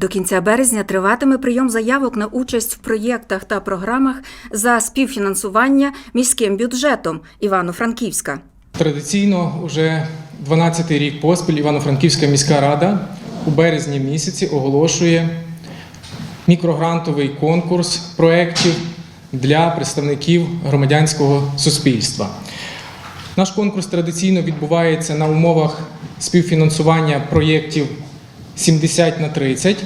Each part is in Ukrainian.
До кінця березня триватиме прийом заявок на участь в проєктах та програмах за співфінансування міським бюджетом Івано-Франківська. Традиційно вже 12-й рік поспіль Івано-Франківська міська рада у березні місяці оголошує мікрогрантовий конкурс проєктів для представників громадянського суспільства. Наш конкурс традиційно відбувається на умовах співфінансування проєктів 70 на 30,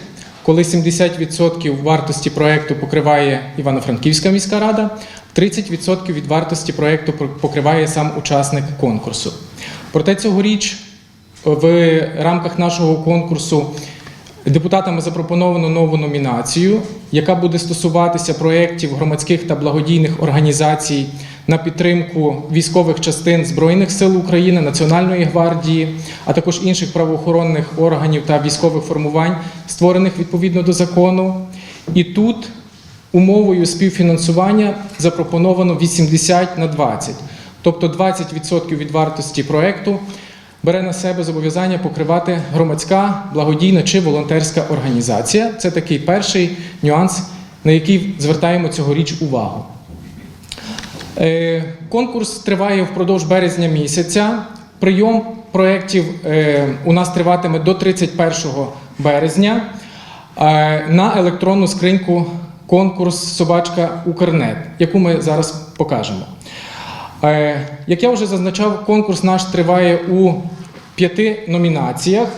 коли 70% вартості проєкту покриває Івано-Франківська міська рада, 30% від вартості проєкту покриває сам учасник конкурсу. Проте цьогоріч в рамках нашого конкурсу депутатами запропоновано нову номінацію, яка буде стосуватися проєктів громадських та благодійних організацій на підтримку військових частин Збройних сил України, Національної гвардії, а також інших правоохоронних органів та військових формувань, створених відповідно до закону. І тут умовою співфінансування запропоновано 80 на 20, тобто 20% від вартості проєкту бере на себе зобов'язання покривати громадська, благодійна чи волонтерська організація. Це такий перший нюанс, на який звертаємо цьогоріч увагу. Е, Конкурс триває впродовж березня місяця. Прийом проєктів е, у нас триватиме до 31 березня е, на електронну скриньку конкурс Собачка Укрнет, яку ми зараз покажемо. Як я вже зазначав, конкурс наш триває у п'яти номінаціях,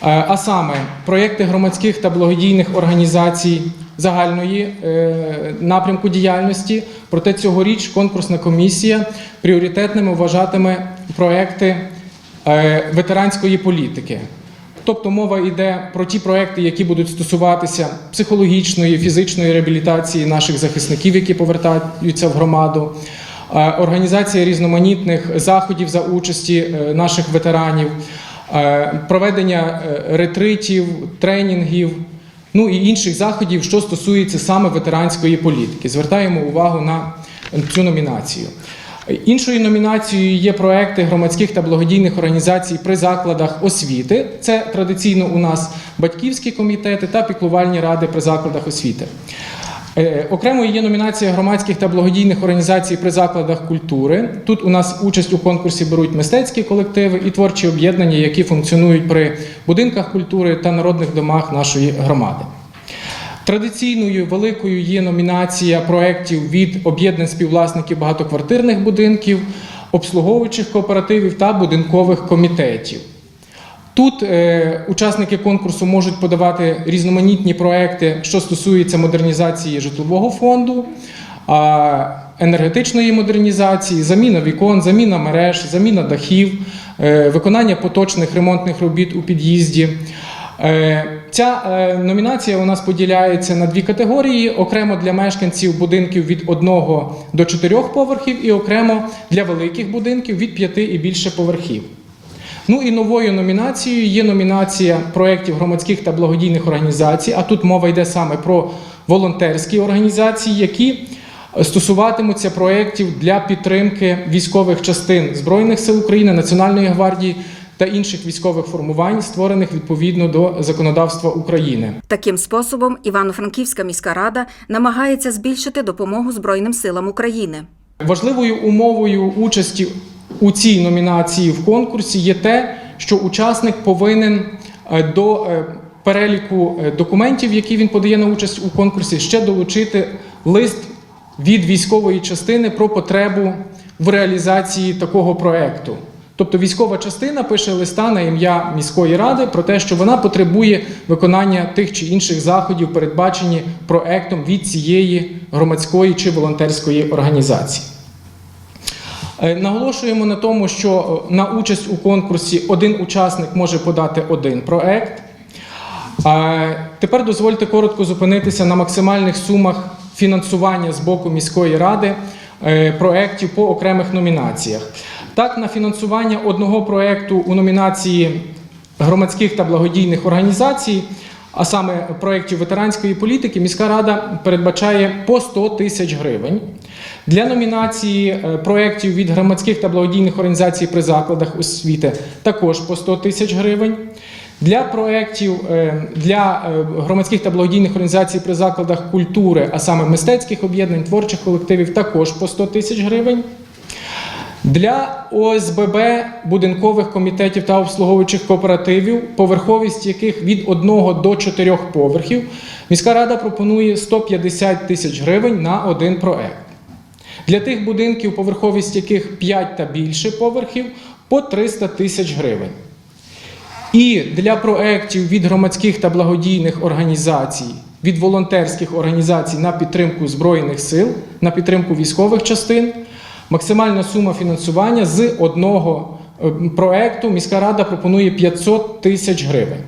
а саме проєкти громадських та благодійних організацій загальної е, напрямку діяльності. Проте цьогоріч конкурсна комісія пріоритетними вважатиме проекти е, ветеранської політики. Тобто мова йде про ті проекти, які будуть стосуватися психологічної, фізичної реабілітації наших захисників, які повертаються в громаду, е, організація різноманітних заходів за участі наших ветеранів, проведення ретритів, тренінгів, ну і інших заходів, що стосується саме ветеранської політики. Звертаємо увагу на цю номінацію. Іншою номінацією є проекти громадських та благодійних організацій при закладах освіти. Це традиційно у нас батьківські комітети та піклувальні ради при закладах освіти. Е, Окремою є номінація громадських та благодійних організацій при закладах культури. Тут у нас участь у конкурсі беруть мистецькі колективи і творчі об'єднання, які функціонують при будинках культури та народних домах нашої громади. Традиційною великою є номінація проєктів від об'єднань співвласників багатоквартирних будинків, обслуговуючих кооперативів та будинкових комітетів. Тут е, учасники конкурсу можуть подавати різноманітні проекти, що стосуються модернізації житлового фонду, а, енергетичної модернізації, заміна вікон, заміна мереж, заміна дахів, е, виконання поточних ремонтних робіт у під'їзді. Е, Ця е, номінація у нас поділяється на дві категорії: окремо для мешканців будинків від 1 до 4 поверхів, і окремо для великих будинків від 5 і більше поверхів. Ну і новою номінацією є номінація проєктів громадських та благодійних організацій. А тут мова йде саме про волонтерські організації, які стосуватимуться проєктів для підтримки військових частин Збройних сил України, Національної гвардії та інших військових формувань, створених відповідно до законодавства України. Таким способом Івано-Франківська міська рада намагається збільшити допомогу Збройним силам України. Важливою умовою участі у цій номінації в конкурсі є те, що учасник повинен е, до е, переліку е, документів, які він подає на участь у конкурсі, ще долучити лист від військової частини про потребу в реалізації такого проекту. Тобто військова частина пише листа на ім'я міської ради про те, що вона потребує виконання тих чи інших заходів, передбачені проектом від цієї громадської чи волонтерської організації. Е, Наголошуємо на тому, що е, на участь у конкурсі один учасник може подати один проект. Е, Тепер дозвольте коротко зупинитися на максимальних сумах фінансування з боку міської ради проєктів по окремих номінаціях. Так, на фінансування одного проєкту у номінації громадських та благодійних організацій, а саме проєктів ветеранської політики, міська рада передбачає по 100 тисяч гривень. Для номінації е, проєктів від громадських та благодійних організацій при закладах освіти також по 100 тисяч гривень. Для проєктів е, для е, громадських та благодійних організацій при закладах культури, а саме мистецьких об'єднань, творчих колективів, також по 100 тисяч гривень. Для ОСББ будинкових комітетів та обслуговуючих кооперативів, поверховість яких від 1 до 4 поверхів, міська рада пропонує 150 тисяч гривень на один проект. Для тих будинків, поверховість яких 5 та більше поверхів, по 300 тисяч гривень. І для проєктів від громадських та благодійних організацій, від волонтерських організацій на підтримку Збройних сил, на підтримку військових частин, максимальна сума фінансування з одного е, проекту міська рада пропонує 500 тисяч гривень.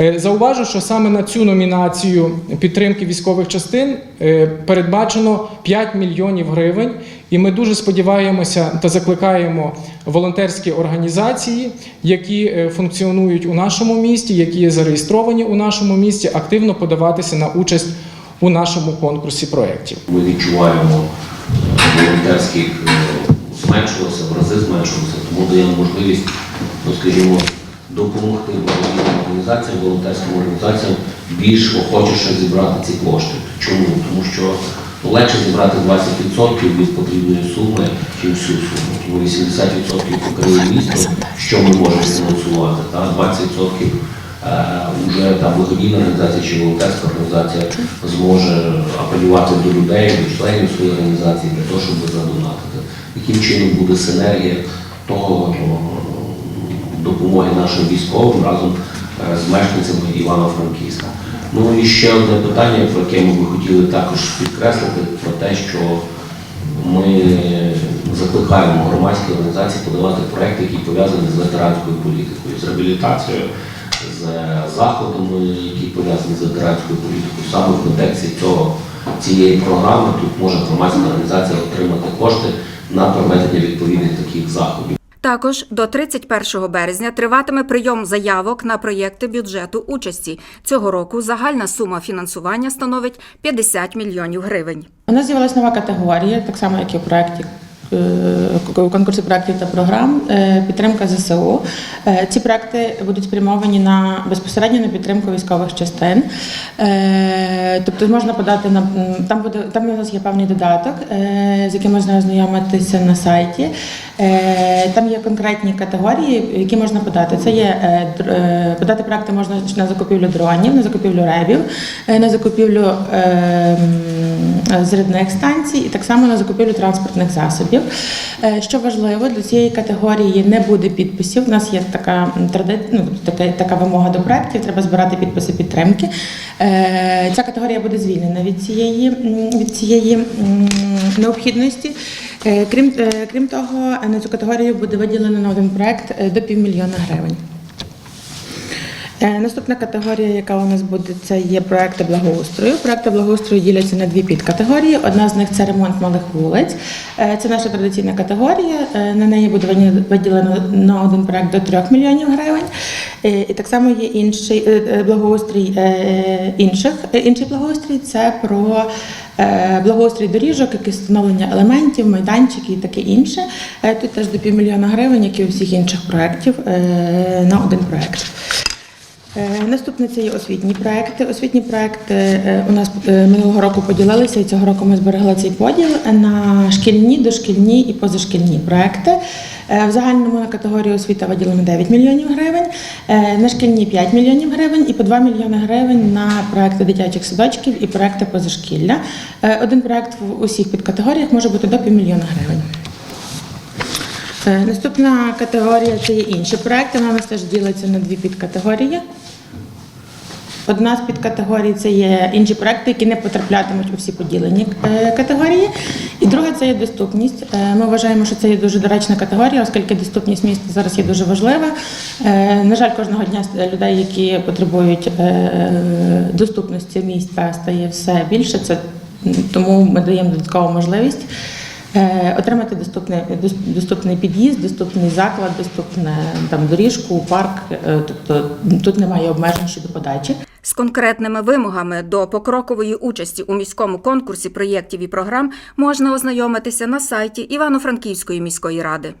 Е, Зауважу, що саме на цю номінацію підтримки військових частин е, передбачено 5 мільйонів гривень, і ми дуже сподіваємося та закликаємо волонтерські організації, які функціонують у нашому місті, які є зареєстровані у нашому місті, активно подаватися на участь у нашому конкурсі проєктів. Ми відчуваємо волонтерських е, зменшилося, в рази зменшилося, тому даємо можливість, ну скажімо, допомогти благодійним організаціям, волонтерським організаціям більш охочіше зібрати ці кошти. Чому? Тому що легше зібрати 20% від потрібної суми, ніж всю суму. Тому 80% покриє місто, що ми можемо фінансувати, та 20% е, вже та благодійна організація чи волонтерська організація зможе апелювати до людей, до членів своєї організації для того, щоб задонатити. Яким чином буде синергія того ну, допомоги нашим військовим разом е, з мешканцями Івано-Франківська. Ну і ще одне питання, про яке ми би хотіли також підкреслити, про те, що ми закликаємо громадські організації подавати проекти, які пов'язані з ветеранською політикою, з реабілітацією, заходами, які пов'язані з ветеранською політикою. Саме в контексті цього цієї програми тут може громадська організація отримати кошти на проведення відповідних таких заходів. Також до 31 березня триватиме прийом заявок на проєкти бюджету участі. Цього року загальна сума фінансування становить 50 мільйонів гривень. У нас з'явилася нова категорія, так само як і у проєкті. Е, У проєктів та програм е, підтримка ЗСУ. Е, Ці проекти будуть спрямовані на безпосередньо на підтримку військових частин. Тобто можна подати на там буде там у нас є певний додаток, з яким можна ознайомитися на сайті. Е, Там є конкретні категорії, які можна подати. Це є е, е, подати проекти можна на закупівлю дронів, на закупівлю ребів, на закупівлю е, м, зрядних станцій і так само на закупівлю транспортних засобів. Що важливо, до цієї категорії не буде підписів. У нас є така ну, така, така вимога до проєктів, треба збирати підписи підтримки. Ця категорія буде звільнена від цієї, від цієї необхідності. Е, Крім, е, крім того, на цю категорію буде виділено на один проект е, до півмільйона гривень. Е, Наступна категорія, яка у нас буде, це є проекти благоустрою. Проекти благоустрою діляться на дві підкатегорії. Одна з них це ремонт малих вулиць. Е, Це наша традиційна категорія. Е, На неї буде виділено на один проект до 3 мільйонів гривень. І так само є інший благоустрій інших. Інший благоустрій це про благоустрій доріжок, якісь встановлення елементів, майданчики і таке інше. Тут теж до півмільйона гривень, як і у всіх інших проєктів, на один проєкт. Е, Наступне це є освітні проекти. Освітні проекти е, у нас е, минулого року поділилися, і цього року ми зберегли цей поділ на шкільні, дошкільні і позашкільні проекти. В загальному на категорію освіта виділено 9 мільйонів гривень, на шкільні 5 мільйонів гривень і по 2 мільйони гривень на проекти дитячих садочків і проекти позашкілля. Один проект в усіх підкатегоріях може бути до півмільйона гривень. Наступна категорія це є інші проекти. Вона нас теж ділиться на дві підкатегорії. Одна з підкатегорій це є інші проекти, які не потраплятимуть у всі поділені е, категорії. І друга це є доступність. Е, Ми вважаємо, що це є дуже доречна категорія, оскільки доступність міста зараз є дуже важлива. Е, На жаль, кожного дня людей, які потребують доступності міста, стає все більше. Це тому ми даємо додаткову можливість. Отримати доступний, доступний під'їзд, доступний заклад, доступне там доріжку, парк. Тобто тут немає обмежень щодо подачі. З конкретними вимогами до покрокової участі у міському конкурсі проєктів і програм можна ознайомитися на сайті Івано-Франківської міської ради.